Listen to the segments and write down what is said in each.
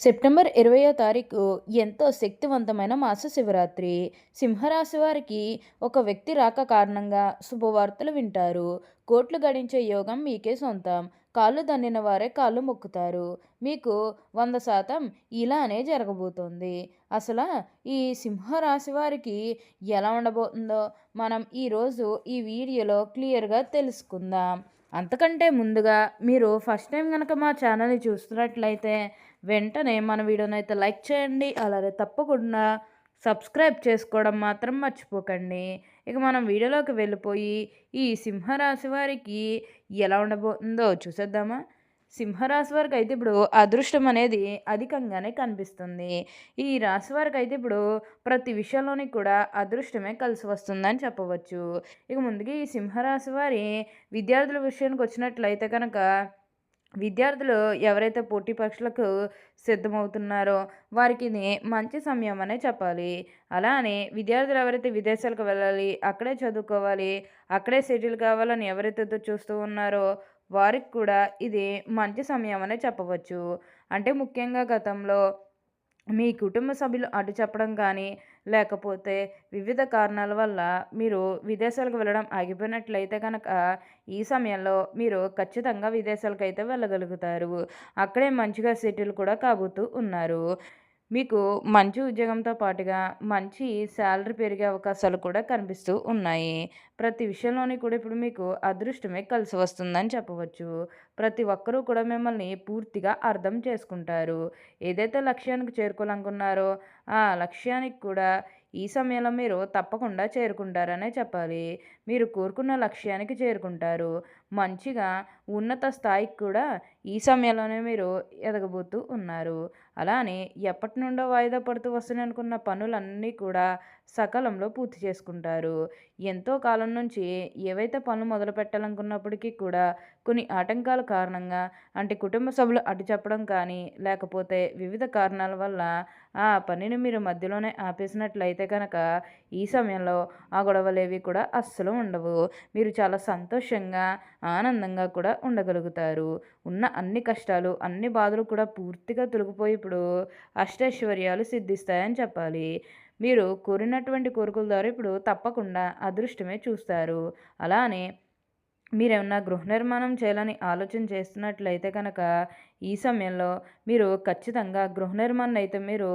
September ఇరవయో తారీఖు ఎంతో శక్తివంతమైన మాస శివరాత్రి. సింహరాశి వారికి ఒక వ్యక్తి రాక కారణంగా శుభవార్తలు వింటారు. కోట్లు గడించే యోగం మీకే సొంతం. కాళ్ళు దన్నిన వారే కాళ్ళు మొక్కుతారు. మీకు వంద శాతం ఇలానే జరగబోతోంది. అసలు ఈ సింహరాశి వారికి ఎలా ఉండబోతుందో మనం ఈరోజు ఈ వీడియోలో క్లియర్గా తెలుసుకుందాం. అంతకంటే ముందుగా మీరు ఫస్ట్ టైం కనుక మా ఛానల్ని చూస్తున్నట్లయితే వెంటనే మన వీడియోని అయితే లైక్ చేయండి అలాగే తప్పకుండా సబ్స్క్రైబ్ చేసుకోవడం మాత్రం మర్చిపోకండి. ఇక మనం వీడియోలోకి వెళ్ళిపోయి ఈ సింహరాశి వారికి ఎలా ఉండబోతుందో చూసేద్దామా? సింహరాశి వారికి అయితే ఇప్పుడు అదృష్టం అనేది అధికంగానే కనిపిస్తుంది. ఈ రాశి వారికి అయితే ఇప్పుడు ప్రతి విషయంలోని కూడా అదృష్టమే కలిసి వస్తుందని చెప్పవచ్చు. ఇక ముందుగా ఈ సింహరాశి వారి విద్యార్థుల విషయానికి వచ్చినట్లయితే కనుక విద్యార్థులు ఎవరైతే పోటీ పరీక్షలకు సిద్ధమవుతున్నారో వారికి ఇది మంచి సమయం అనే చెప్పాలి. అలానే విద్యార్థులు ఎవరైతే విదేశాలకు వెళ్ళాలి అక్కడే చదువుకోవాలి అక్కడే సెటిల్ కావాలని ఎవరైతే చూస్తూ ఉన్నారో వారికి కూడా ఇది మంచి సమయం అనే చెప్పవచ్చు. అంటే ముఖ్యంగా గతంలో మీ కుటుంబ సభ్యులు అటు చెప్పడం కానీ లేకపోతే వివిధ కారణాల వల్ల మీరు విదేశాలకు వెళ్ళడం ఆగిపోయినట్లయితే కనుక ఈ సమయంలో మీరు ఖచ్చితంగా విదేశాలకు అయితే వెళ్ళగలుగుతారు. అక్కడే మంచిగా సెటిల్ కూడా కాబోతూ ఉన్నారు. మీకు మంచి ఉద్యోగంతో పాటుగా మంచి శాలరీ పెరిగే అవకాశాలు కూడా కనిపిస్తూ ఉన్నాయి. ప్రతి విషయంలోని కూడా ఇప్పుడు మీకు అదృష్టమే కలిసి వస్తుందని చెప్పవచ్చు. ప్రతి ఒక్కరూ కూడా మిమ్మల్ని పూర్తిగా అర్థం చేసుకుంటారు. ఏదైతే లక్ష్యానికి చేరుకోవాలనుకున్నారో ఆ లక్ష్యానికి కూడా ఈ సమయంలో మీరు తప్పకుండా చేరుకుంటారనే చెప్పాలి. మీరు కోరుకున్న లక్ష్యానికి చేరుకుంటారు. మంచిగా ఉన్నత స్థాయికి కూడా ఈ సమయంలోనే మీరు ఎదగబోతూ ఉన్నారు. అలానే ఎప్పటి నుండో వాయిదా పడుతూ వస్తున్నాయి అనుకున్న పనులన్నీ కూడా సకాలంలో పూర్తి చేసుకుంటారు. ఎంతో కాలం నుంచి ఏవైతే పనులు మొదలు పెట్టాలనుకున్నప్పటికీ కూడా కొన్ని ఆటంకాల కారణంగా అంటే కుటుంబ సభ్యులు అడ్డు చెప్పడం కానీ లేకపోతే వివిధ కారణాల వల్ల ఆ పనిని మీరు మధ్యలోనే ఆపేసినట్లయితే కనుక ఈ సమయంలో ఆ గొడవలేవి కూడా అస్సలు ఉండవు. మీరు చాలా సంతోషంగా ఆనందంగా కూడా ఉండగలుగుతారు. ఉన్న అన్ని కష్టాలు అన్ని బాధలు కూడా పూర్తిగా తొలగిపోయి ఇప్పుడు అష్టైశ్వర్యాలు సిద్ధిస్తాయని చెప్పాలి. మీరు కోరినటువంటి కోరికల ద్వారా ఇప్పుడు తప్పకుండా అదృష్టమే చూస్తారు. అలానే మీరేమన్నా గృహ నిర్మాణం చేయాలని ఆలోచన చేస్తున్నట్లయితే కనుక ఈ సమయంలో మీరు ఖచ్చితంగా గృహ నిర్మాణం అయితే మీరు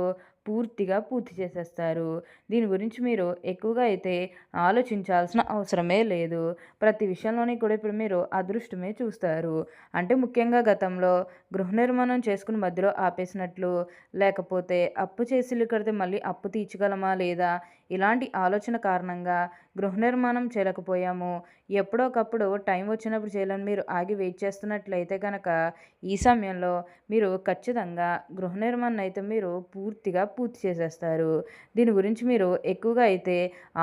పూర్తిగా పూర్తి చేసేస్తారు. దీని గురించి మీరు ఎక్కువగా అయితే ఆలోచించాల్సిన అవసరమే లేదు. ప్రతి విషయంలోని కూడా ఇప్పుడు మీరు అదృష్టమే చూస్తారు. అంటే ముఖ్యంగా గతంలో గృహ నిర్మాణం చేసుకుని మధ్యలో ఆపేసినట్లు లేకపోతే అప్పు చేసి కడితే మళ్ళీ అప్పు తీర్చగలమా లేదా ఇలాంటి ఆలోచన కారణంగా గృహ నిర్మాణం చేయలేకపోయాము. ఎప్పుడోకప్పుడు టైం వచ్చినప్పుడు చేయాలని మీరు ఆగి వెయిట్ చేస్తున్నట్లయితే కనుక ఈ సమయంలో మీరు ఖచ్చితంగా గృహ నిర్మాణం అయితే మీరు పూర్తిగా పూర్తి చేసేస్తారు. దీని గురించి మీరు ఎక్కువగా అయితే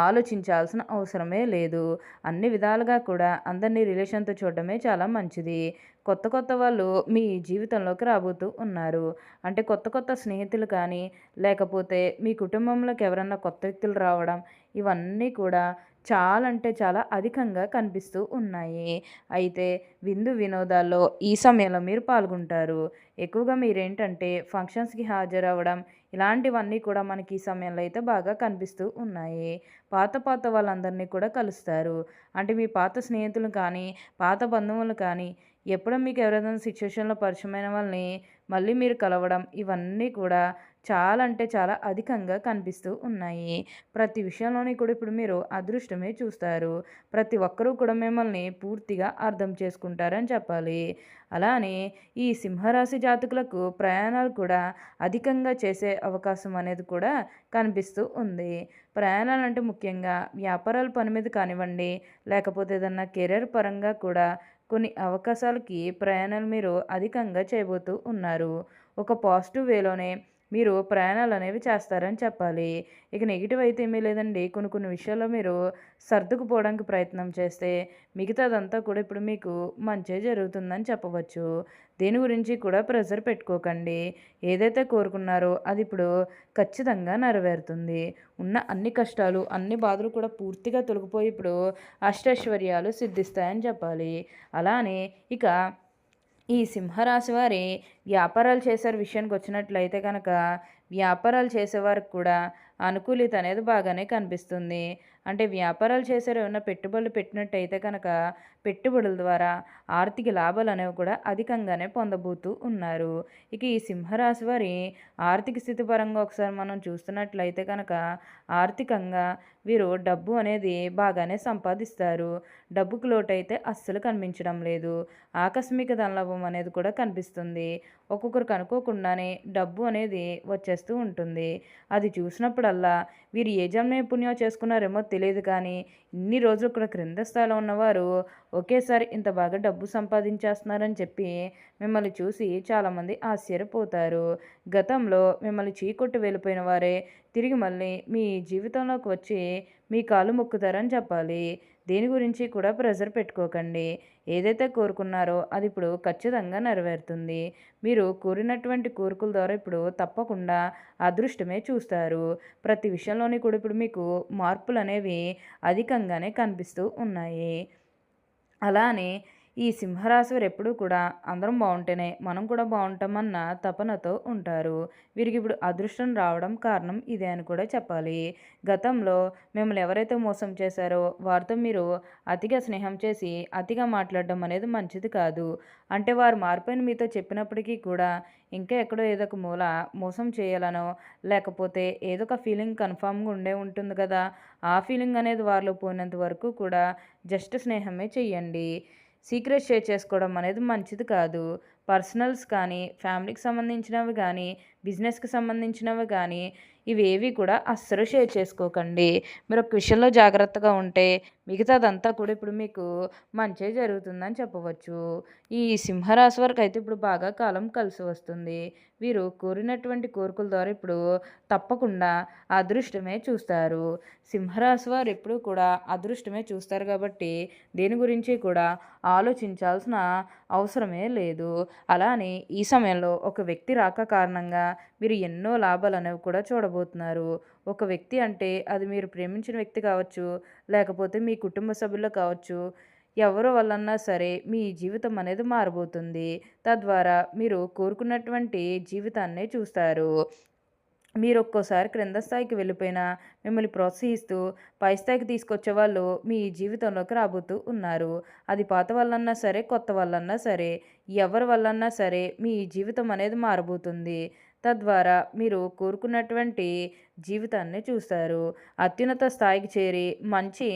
ఆలోచించాల్సిన అవసరమే లేదు. అన్ని విధాలుగా కూడా అందరినీ రిలేషన్తో చూడడమే చాలా మంచిది. కొత్త కొత్త వాళ్ళు మీ జీవితంలోకి రాబోతూ ఉన్నారు. అంటే కొత్త కొత్త స్నేహితులు కానీ లేకపోతే మీ కుటుంబంలోకి ఎవరన్నా కొత్త వ్యక్తులు రావడం ఇవన్నీ కూడా చాలా అంటే చాలా అధికంగా కనిపిస్తూ ఉన్నాయి. అయితే విందు వినోదాల్లో ఈ సమయంలో మీరు పాల్గొంటారు. ఎక్కువగా మీరేంటంటే ఫంక్షన్స్కి హాజరవ్వడం ఇలాంటివన్నీ కూడా మనకి ఈ సమయంలో అయితే బాగా కనిపిస్తూ ఉన్నాయి. పాత పాత వాళ్ళందరినీ కూడా కలుస్తారు. అంటే మీ పాత స్నేహితులు కానీ పాత బంధువులు కానీ ఎప్పుడో మీకు ఎవరైనా సిచ్యువేషన్లో పరిచయమైన వాళ్ళని మళ్ళీ మీరు కలవడం ఇవన్నీ కూడా చాలా అంటే చాలా అధికంగా కనిపిస్తూ ఉన్నాయి. ప్రతి విషయంలోని కూడా ఇప్పుడు మీరు అదృష్టమే చూస్తారు. ప్రతి ఒక్కరూ కూడా మిమ్మల్ని పూర్తిగా అర్థం చేసుకుంటారని చెప్పాలి. అలానే ఈ సింహరాశి జాతకులకు ప్రయాణాలు కూడా అధికంగా చేసే అవకాశం అనేది కూడా కనిపిస్తూ ఉంది. ప్రయాణాలు అంటే ముఖ్యంగా వ్యాపారాల పని మీద కానివ్వండి లేకపోతే ఏదన్నా కెరీర్ పరంగా కూడా కొన్ని అవకాశాలకి ప్రయాణాలు మీరు అధికంగా చేయబోతూ ఉన్నారు. ఒక పాజిటివ్ వేలోనే మీరు ప్రయాణాలు అనేవి చేస్తారని చెప్పాలి. ఇక నెగిటివ్ అయితే ఏమీ లేదండి. కొన్ని కొన్ని విషయాల్లో మీరు సర్దుకుపోవడానికి ప్రయత్నం చేస్తే మిగతాదంతా కూడా ఇప్పుడు మీకు మంచి జరుగుతుందని చెప్పవచ్చు. దీని గురించి కూడా ప్రెషర్ పెట్టుకోకండి. ఏదైతే కోరుకున్నారో అది ఇప్పుడు ఖచ్చితంగా నెరవేరుతుంది. ఉన్న అన్ని కష్టాలు అన్ని బాధలు కూడా పూర్తిగా తొలగిపోయి ఇప్పుడు అష్టైశ్వర్యాలు సిద్ధిస్తాయని చెప్పాలి. అలానే ఇక ఈ సింహరాశి వారి వ్యాపారాలు చేసే విషయానికి వచ్చినట్లయితే కనుక వ్యాపారాలు చేసేవారికి కూడా అనుకూలిత అనేది బాగానే కనిపిస్తుంది. అంటే వ్యాపారాలు చేశారు ఏమైనా పెట్టుబడులు పెట్టినట్టయితే కనుక పెట్టుబడుల ద్వారా ఆర్థిక లాభాలు అనేవి కూడా అధికంగానే పొందబోతూ ఉన్నారు. ఇక ఈ సింహరాశి వారి ఆర్థిక స్థితి పరంగా ఒకసారి మనం చూస్తున్నట్లయితే కనుక ఆర్థికంగా వీరు డబ్బు అనేది బాగానే సంపాదిస్తారు. డబ్బుకు లోటైతే అస్సలు కనిపించడం లేదు. ఆకస్మిక ధనలాభం అనేది కూడా కనిపిస్తుంది. ఒక్కొక్కరికి అనుకోకుండానే డబ్బు అనేది వచ్చేస్తూ ఉంటుంది. అది చూసినప్పుడల్లా వీరు ఏ జన్మ పుణ్యం చేసుకున్నారేమో తెలియదు కానీ ఇన్ని రోజులు ఇక్కడ క్రింద స్థాయిలో ఉన్నవారు ఒకేసారి ఇంత బాగా డబ్బు సంపాదించేస్తున్నారని చెప్పి మిమ్మల్ని చూసి చాలామంది ఆశ్చర్యపోతారు. గతంలో మిమ్మల్ని చీకొట్టు వెళ్ళిపోయిన వారే తిరిగి మళ్ళీ మీ జీవితంలోకి వచ్చి మీ కాలు మొక్కుతారని చెప్పాలి. దేని గురించి కూడా ప్రెజర్ పెట్టుకోకండి. ఏదైతే కోరుకున్నారో అది ఇప్పుడు ఖచ్చితంగా నెరవేరుతుంది. మీరు కోరినటువంటి కోరికల ద్వారా ఇప్పుడు తప్పకుండా అదృష్టమే చూస్తారు. ప్రతి విషయంలోని కూడా ఇప్పుడు మీకు మార్పులు అనేవి అధికంగానే కనిపిస్తూ ఉన్నాయి. అలానే ఈ సింహరాశి వారు ఎప్పుడూ కూడా అందరం బాగుంటేనే మనం కూడా బాగుంటామన్న తపనతో ఉంటారు. వీరికి ఇప్పుడు అదృష్టం రావడం కారణం ఇదే అని కూడా చెప్పాలి. గతంలో మిమ్మల్ని ఎవరైతే మోసం చేశారో వారితో మీరు అతిగా స్నేహం చేసి అతిగా మాట్లాడడం అనేది మంచిది కాదు. అంటే వారు మారిపోయిన మీతో చెప్పినప్పటికీ కూడా ఇంకా ఎక్కడో ఏదో ఒక మూల మోసం చేయాలనో లేకపోతే ఏదో ఒక ఫీలింగ్ కన్ఫామ్గా ఉండే ఉంటుంది కదా ఆ ఫీలింగ్ అనేది వారిలో పోయినంత వరకు కూడా జస్ట్ స్నేహమే చెయ్యండి. సీక్రెట్ షేర్ చేసుకోవడం అనేది మంచిది కాదు. పర్సనల్స్ కానీ ఫ్యామిలీకి సంబంధించినవి కానీ బిజినెస్కి సంబంధించినవి కానీ ఇవేవి కూడా అస్సలు షేర్ చేసుకోకండి. మీరు ఒక విషయంలో జాగ్రత్తగా ఉంటే మిగతాదంతా కూడా ఇప్పుడు మీకు మంచి జరుగుతుందని చెప్పవచ్చు. ఈ సింహరాశి వరకు అయితే ఇప్పుడు బాగా కాలం కలిసి వస్తుంది. వీరు కోరినటువంటి కోరికల ద్వారా ఇప్పుడు తప్పకుండా అదృష్టమే చూస్తారు. సింహరాశి వారు ఎప్పుడు కూడా అదృష్టమే చూస్తారు కాబట్టి దేని గురించి కూడా ఆలోచించాల్సిన అవసరమే లేదు. అలానే ఈ సమయంలో ఒక వ్యక్తి రాక కారణంగా మీరు ఎన్నో లాభాలు అనేవి కూడా చూడబోతున్నారు. ఒక వ్యక్తి అంటే అది మీరు ప్రేమించిన వ్యక్తి కావచ్చు లేకపోతే మీ కుటుంబ సభ్యులు కావచ్చు ఎవరు వల్లన్నా సరే మీ జీవితం అనేది మారబోతుంది. తద్వారా మీరు కోరుకున్నటువంటి జీవితాన్నే చూస్తారు. మీరు ఒక్కోసారి క్రింద స్థాయికి వెళ్ళిపోయినా మిమ్మల్ని ప్రోత్సహిస్తూ పై స్థాయికి తీసుకొచ్చే వాళ్ళు మీ జీవితంలోకి రాబోతూ ఉన్నారు. అది పాత వాళ్ళన్నా సరే కొత్త వాళ్ళన్నా సరే ఎవరి వల్లన్నా సరే మీ జీవితం అనేది మారబోతుంది. తద్వారా మీరు కోరుకున్నటువంటి జీవితాన్ని చూస్తారు. అత్యున్నత స్థాయికి చేరి మంచి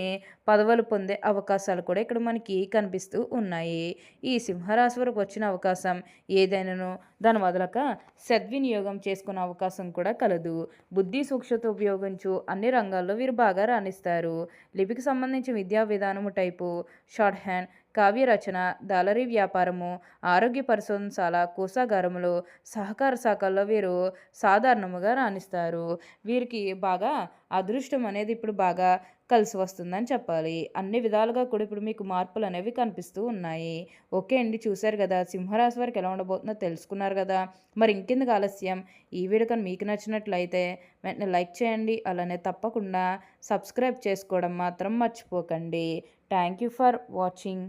పదవులు పొందే అవకాశాలు కూడా ఇక్కడ మనకి కనిపిస్తూ ఉన్నాయి. ఈ సింహరాశి వరకు వచ్చిన అవకాశం ఏదైనాను? దాని వదలక సద్వినియోగం చేసుకునే అవకాశం కూడా కలదు. బుద్ధి సూక్ష్మత ఉపయోగించు అన్ని రంగాల్లో వీరు బాగా రాణిస్తారు. లిపికి సంబంధించి విద్యా విధానము టైపు షార్ట్ హ్యాండ్ కావ్య రచన దాలరీ వ్యాపారము ఆరోగ్య పరిశోధనశాల కోసాగారములు సహకార శాఖల్లో వీరు సాధారణముగా రాణిస్తారు. వీరికి బాగా అదృష్టం అనేది ఇప్పుడు బాగా కలిసి వస్తుందని చెప్పాలి. అన్ని విధాలుగా కూడా ఇప్పుడు మీకు మార్పులు అనేవి కనిపిస్తూ ఉన్నాయి. ఓకే అండి చూశారు కదా సింహరాశి వారికి ఎలా ఉండబోతుందో తెలుసుకున్నారు కదా. మరి ఇంకెందుకు ఆలస్యం? ఈ వీడియో కానీ మీకు నచ్చినట్లయితే వెంటనే లైక్ చేయండి అలానే తప్పకుండా సబ్స్క్రైబ్ చేసుకోవడం మాత్రం మర్చిపోకండి. Thank you for watching.